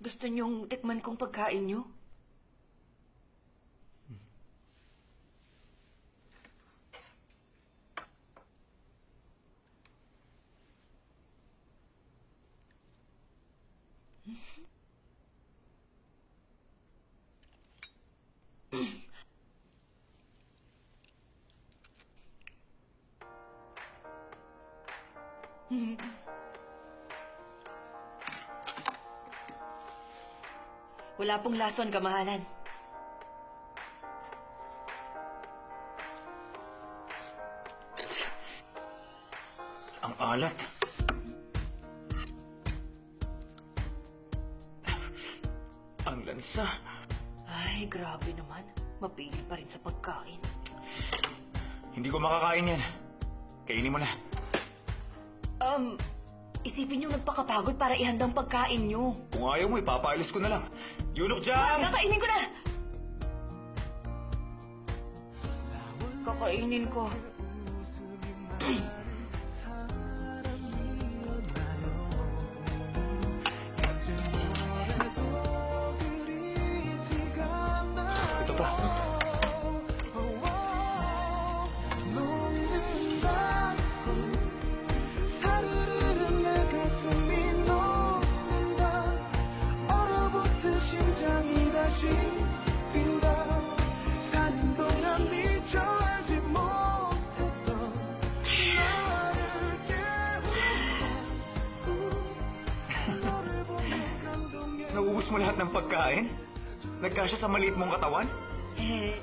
Gusto niyong tikman kong pagkain niyo? Wala pong lason, kamahalan. Ang alat. Ang lansa. Ay, grabe naman. Mapili pa rin sa pagkain. Hindi ko makakain yan. Kainin mo na. Um, isipin niyo nagpakapagod para ihandang pagkain niyo. Kung ayaw mo, ipapaalis ko na lang. Yunok dyan! Kakainin ko na! Kakainin ko. Ito pa. Nauubos mo lahat ng pagkain? Nagkasya sa maliit mong katawan? Eh,